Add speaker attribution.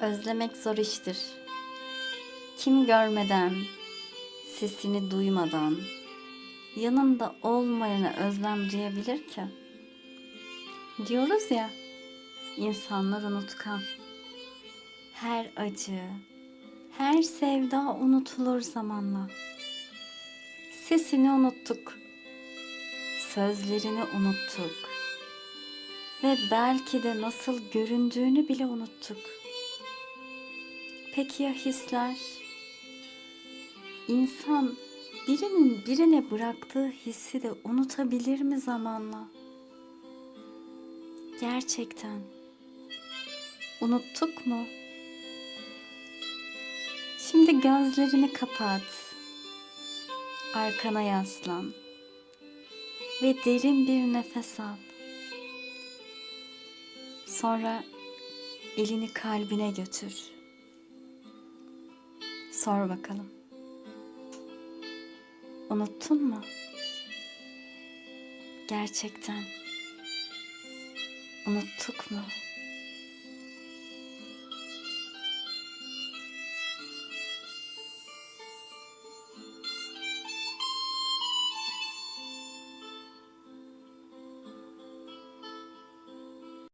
Speaker 1: Özlemek zor iştir. Kim görmeden, sesini duymadan, yanında olmayana özlem duyabilir ki? Diyoruz ya, insanlar unutkan. Her acı, her sevda unutulur zamanla. Sesini unuttuk. Sözlerini unuttuk. Ve belki de nasıl göründüğünü bile unuttuk. Peki ya hisler? İnsan birinin birine bıraktığı hissi de unutabilir mi zamanla? Gerçekten unuttuk mu? Şimdi gözlerini kapat. Arkana yaslan. Ve derin bir nefes al. Sonra elini kalbine götür. Sor bakalım. Unuttun mu? Gerçekten unuttuk mu?